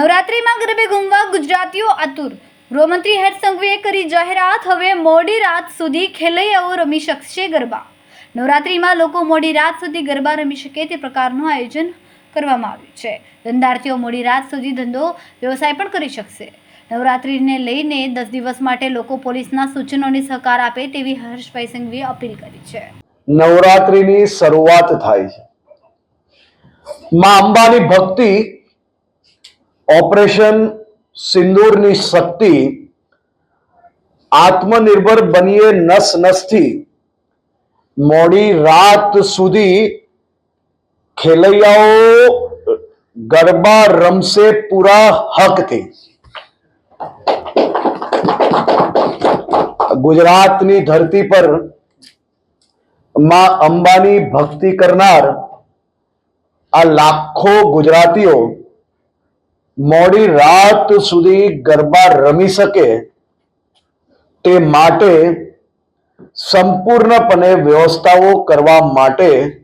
નવરાત્રીમાં ગરબે ઘૂમવા ગુજરાતીઓ આતુર. ગૃહમંત્રી હર્ષ સંઘવીએ કરી જાહેરાત, હવે મોડી રાત સુધી ખેલૈયાઓ રમી શકશે ગરબા. નવરાત્રીમાં લોકો મોડી રાત સુધી ગરબા રમી શકે તે પ્રકારનું આયોજન કરવામાં આવ્યું છે. ધંધાર્થીઓ મોડી રાત સુધી ધંધો વ્યવસાય પણ કરી શકશે. નવરાત્રીને લઈને દસ દિવસ માટે લોકો પોલીસના સૂચનોને સહકાર આપે તેવી હર્ષભાઈ સંઘવીએ અપીલ કરી છે. નવરાત્રિની શરૂઆત થાય છે. મા અંબાની ભક્તિ ઓપરેશન સિંદૂરની શક્તિ આત્મનિર્ભર બનીએ નસ નસથી મોડી રાત સુધી ખેલૈયાઓ ગરબા રમશે પૂરા હકથી ગુજરાતની ધરતી પરમાં અંબાની ભક્તિ કરનાર આ લાખો ગુજરાતીઓ મોડી રાત સુધી ગરબા રમી શકે તે માટે સંપૂર્ણપણે વ્યવસ્થાઓ કરવા માટે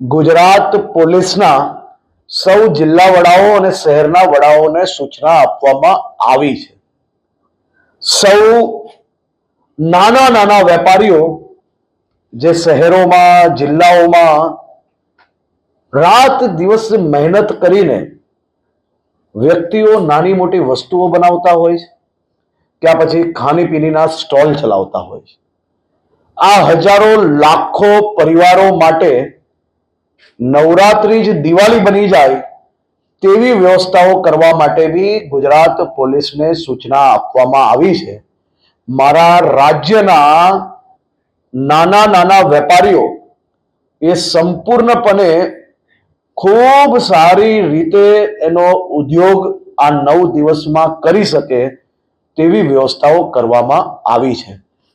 ગુજરાત પોલીસના સૌ જિલ્લા વડાઓ અને શહેરના વડાઓને સૂચના આપવામાં આવી છે. સૌ નાના નાના વેપારીઓ જે શહેરોમાં, જિલ્લાઓમાં રાત દિવસ મહેનત કરીને વ્યક્તિઓ નાની મોટી વસ્તુઓ બનાવતા હોય છે કે પછી ખાણીપીણીના સ્ટોલ ચલાવતા હોય છે. આ હજારો લાખો પરિવારો માટે નવરાત્રી જ દિવાળી બની જાય તેવી વ્યવસ્થાઓ કરવા માટે બી ગુજરાત પોલીસને સૂચના આપવામાં આવી છે. મારા રાજ્યના નાના નાના વેપારીઓ એ સંપૂર્ણપણે ખૂબ સારી રીતે એનો ઉદ્યોગ આ નવ દિવસમાં કરી શકે તેવી વ્યવસ્થાઓ કરવામાં આવી છે.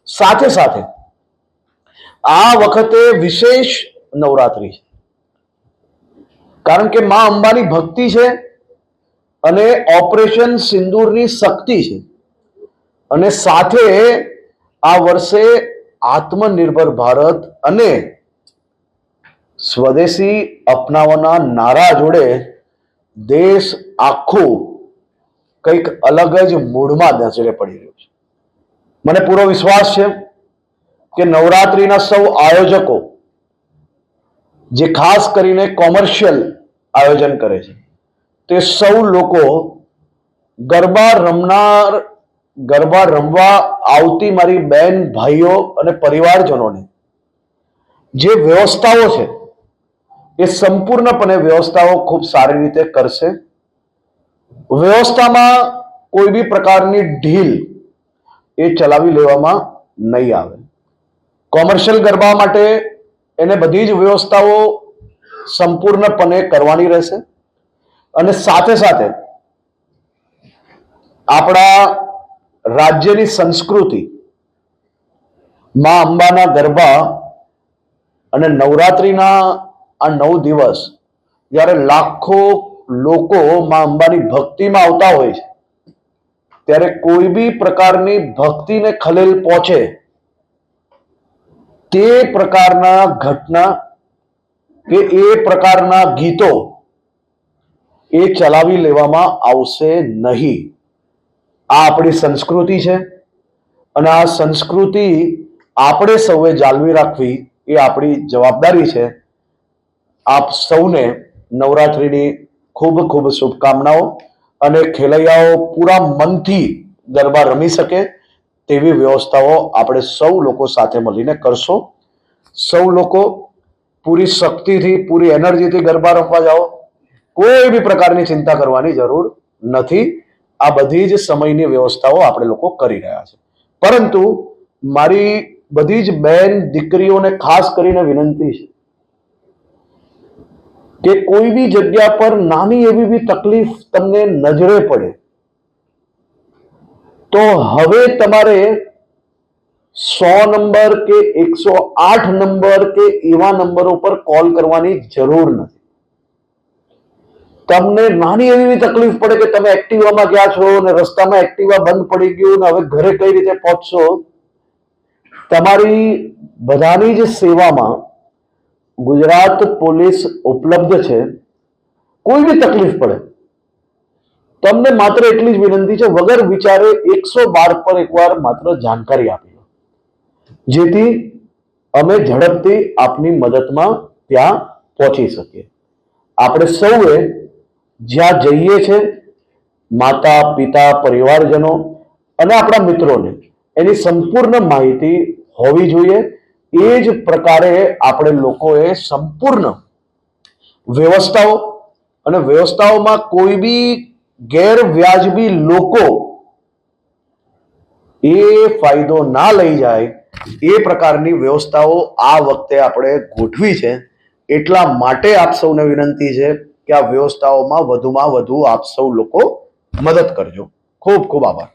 સાથે સાથે આ વખતે વિશેષ નવરાત્રી કારણ કે માં અંબાની ભક્તિ છે અને ઓપરેશન સિંદૂરની શક્તિ છે. અને સાથે આ વર્ષે આત્મનિર્ભર ભારત અને સ્વદેશી અપનાવવાના નારા જોડે દેશ આખો કંઈક અલગ જ મૂડમાં નજરે પડી રહ્યું છે. મને પૂરો વિશ્વાસ છે કે નવરાત્રિના સૌ આયોજકો જે ખાસ કરીને કોમર્શિયલ આયોજન કરે છે, તે સૌ લોકો ગરબા રમનાર, ગરબા રમવા આવતી મારી બેન, ભાઈઓ અને પરિવારજનોને જે વ્યવસ્થાઓ છે એ સંપૂર્ણપણે વ્યવસ્થાઓ ખૂબ સારી રીતે કરશે. વ્યવસ્થામાં કોઈ બી પ્રકારની ઢીલ એ ચલાવી લેવામાં નહીં આવે. કોમર્શિયલ ગરબા માટે એને બધી જ વ્યવસ્થાઓ સંપૂર્ણપણે કરવાની રહેશે. અને સાથે સાથે આપણા રાજ્યની સંસ્કૃતિ, માં અંબાના ગરબા અને નવરાત્રિના આ નવ દિવસ જ્યારે લાખો લોકો માં અંબાની ભક્તિમાં આવતા હોય છે, ત્યારે કોઈ બી પ્રકારની ભક્તિને ખલેલ પહોંચે, તે પ્રકારના ઘટના કે એ પ્રકારના ગીતો એ ચલાવી લેવામાં આવશે નહીં. આ આપણી સંસ્કૃતિ છે અને આ સંસ્કૃતિ આપણે સૌએ જાળવી રાખવી એ આપણી જવાબદારી છે. આપ સૌને નવરાત્રિની ખૂબ ખૂબ શુભકામનાઓ અને ખેલૈયાઓ પૂરા મનથી ગરબા રમી શકે તેવી વ્યવસ્થાઓ આપણે સૌ લોકો સાથે મળીને કરશો. સૌ લોકો પૂરી શક્તિથી, પૂરી એનર્જીથી ગરબા રમવા જાઓ. કોઈ બી પ્રકારની ચિંતા કરવાની જરૂર નથી. આ બધી જ સમયની વ્યવસ્થાઓ આપણે લોકો કરી રહ્યા છે. પરંતુ મારી બધી જ બેન દીકરીઓને ખાસ કરીને વિનંતી છે કે કોઈ બી જગ્યા પર નાની એવી બી તકલીફ તમને નજરે પડે, તો હવે તમારે સો નંબર કે એકસો આઠ નંબર કે એવા નંબરો પર કોલ કરવાની જરૂર નથી. તમને નાની એવી તકલીફ પડે કે તમે એક્ટિવામાં ગયા છો ને રસ્તામાં એક્ટિવા બંધ પડી ગયું ને હવે ઘરે કઈ રીતે પહોંચશો, તમારી બધાની જ સેવામાં ગુજરાત પોલીસ ઉપલબ્ધ છે, કોઈ બી તકલીફ પડે, તમને માત્ર એટલી જ વિનંતી છે, વગર વિચારે એકસો બાર પર એકવાર માત્ર જાણકારી આપી જેથી અમે ઝડપથી આપની મદદમાં ત્યાં પહોંચી શકીએ. આપણે સૌએ જ્યાં જઈએ છે, માતા, પિતા, પરિવારજનો અને આપણા મિત્રોને એની સંપૂર્ણ માહિતી હોવી જોઈએ. એ જ પ્રકારે આપણે લોકોએ સંપૂર્ણ વ્યવસ્થાઓ અને વ્યવસ્થાઓમાં કોઈ બી ગેરવ્યાજબી લોકો એ ફાયદો ના લઈ જાય એ પ્રકારની વ્યવસ્થાઓ આ વખતે આપણે ગોઠવી છે. એટલા માટે આપ સૌને વિનંતી છે કે આ વ્યવસ્થાઓમાં વધુમાં વધુ આપ સૌ લોકો મદદ કરજો. ખૂબ ખૂબ આભાર.